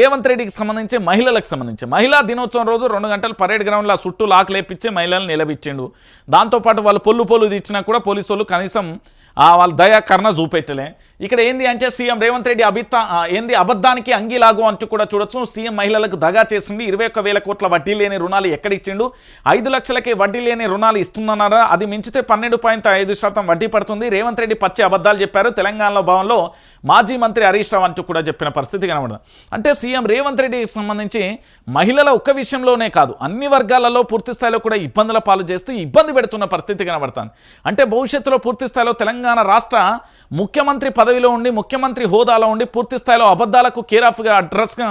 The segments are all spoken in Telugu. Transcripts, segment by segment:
రేవంత్ రెడ్డికి సంబంధించి మహిళలకు సంబంధించి. మహిళా దినోత్సవం రోజు రెండు గంటలు పరేడ్ గ్రౌండ్లో చుట్టూ లాక్ లేపించి మహిళలను నిలబిచ్చిండు దాంతోపాటు వాళ్ళు పొల్లు పొల్లు ఇచ్చినా కూడా పోలీసు కనీసం వాళ్ళ దయా కర్ణ చూపెట్టలే. ఇక్కడ ఏంది అంటే సీఎం రేవంత్ రెడ్డి అభిత్త ఏంది అబద్ధానికి అంగీలాగు అంటూ కూడా చూడొచ్చు. సీఎం మహిళలకు దగా చేసింది ఇరవై ఒక్క వేల కోట్ల వడ్డీ లేని రుణాలు ఎక్కడ ఇచ్చిండు? ఐదు లక్షలకి వడ్డీ లేని రుణాలు ఇస్తుందన్నారా అది మించితే పన్నెండు పాయింట్ ఐదు శాతం వడ్డీ పడుతుంది. రేవంత్ రెడ్డి పచ్చి అబద్ధాలు చెప్పారు. తెలంగాణలో భవన్లో మాజీ మంత్రి హరీష్ రావు అంటూ కూడా చెప్పిన పరిస్థితి కనబడదు. అంటే సీఎం రేవంత్ రెడ్డికి సంబంధించి మహిళల ఒక్క విషయంలోనే కాదు అన్ని వర్గాలలో పూర్తి స్థాయిలో కూడా ఇబ్బందుల పాలు చేస్తూ ఇబ్బంది పెడుతున్న పరిస్థితి కనబడుతుంది. అంటే భవిష్యత్తులో పూర్తి స్థాయిలో తెలంగాణ రాష్ట్ర ముఖ్యమంత్రి పదవిలో ఉండి ముఖ్యమంత్రి హోదాలో ఉండి పూర్తి స్థాయిలో అబద్ధాలకు కేరాఫ్గా అడ్రస్గా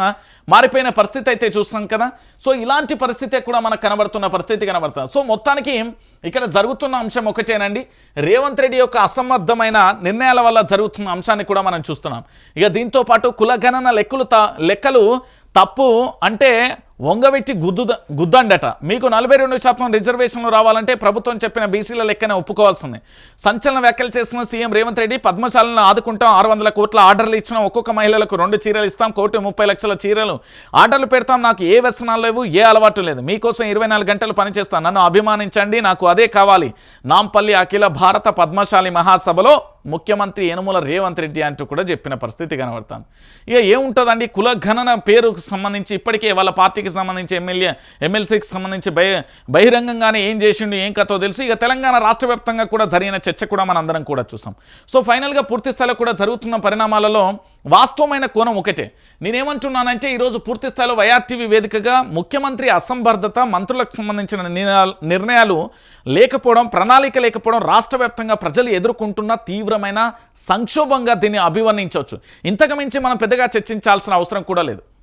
మారిపోయిన పరిస్థితి అయితే చూస్తాం కదా. సో ఇలాంటి పరిస్థితి కూడా మనకు కనబడుతున్న పరిస్థితి కనబడుతుంది. సో మొత్తానికి ఇక్కడ జరుగుతున్న అంశం ఒకటేనండి. రేవంత్ రెడ్డి యొక్క అసమర్థమైన నిర్ణయాల వల్ల జరుగుతున్న అంశాన్ని కూడా మనం చూస్తున్నాం. ఇక దీంతో పాటు కులగణన లెక్కలు త లెక్కలు తప్పు అంటే వంగబెట్టి గుద్దు గుద్దండట. మీకు నలభై రెండు శాతం రిజర్వేషన్లు రావాలంటే ప్రభుత్వం చెప్పిన బీసీల లెక్కనే ఒప్పుకోవాల్సింది. సంచలన వ్యాఖ్యలు చేసిన సీఎం రేవంత్ రెడ్డి పద్మశాలను ఆదుకుంటాం ఆరు వందల కోట్ల ఆర్డర్లు ఇచ్చిన ఒక్కొక్క మహిళలకు రెండు చీరలు ఇస్తాం కోటి ముప్పై లక్షల చీరలు. ఆర్డర్లు పెడతాం నాకు ఏ వ్యసనాలు లేవు ఏ అలవాటు లేదు. మీకోసం ఇరవై నాలుగు గంటలు పనిచేస్తాను. నన్ను అభిమానించండి నాకు అదే కావాలి. నాంపల్లి అఖిల భారత పద్మశాలి మహాసభలో ముఖ్యమంత్రి యనుమల రేవంత్ రెడ్డి అంటూ కూడా చెప్పిన పరిస్థితి కనబడతాను ఇక ఏముంటుందండి? కుల గణన పేరుకు సంబంధించి ఇప్పటికే వాళ్ళ పార్టీ పార్టీకి సంబంధించి ఎమ్మెల్యే ఎమ్మెల్సీకి సంబంధించి బహి బహిరంగంగానే ఏం చేసిండు ఏం కథో తెలుసు. ఇక తెలంగాణ రాష్ట్ర వ్యాప్తంగా కూడా జరిగిన చర్చ కూడా మనందరం కూడా చూసాం. సో ఫైనల్గా పూర్తి స్థాయిలో కూడా జరుగుతున్న పరిణామాలలో వాస్తవమైన కోణం ఒకటే. నేనేమంటున్నానంటే ఈరోజు పూర్తి స్థాయిలో వైఆర్టీవీ వేదికగా ముఖ్యమంత్రి అసంబద్ధత మంత్రులకు సంబంధించిన నిర్ణయాలు- నిర్ణయాలు లేకపోవడం ప్రణాళిక లేకపోవడం రాష్ట్ర వ్యాప్తంగా ప్రజలు ఎదుర్కొంటున్న తీవ్రమైన సంక్షోభంగా దీన్ని అభివర్ణించవచ్చు. ఇంతకు మించి మనం పెద్దగా చర్చించాల్సిన అవసరం కూడా లేదు.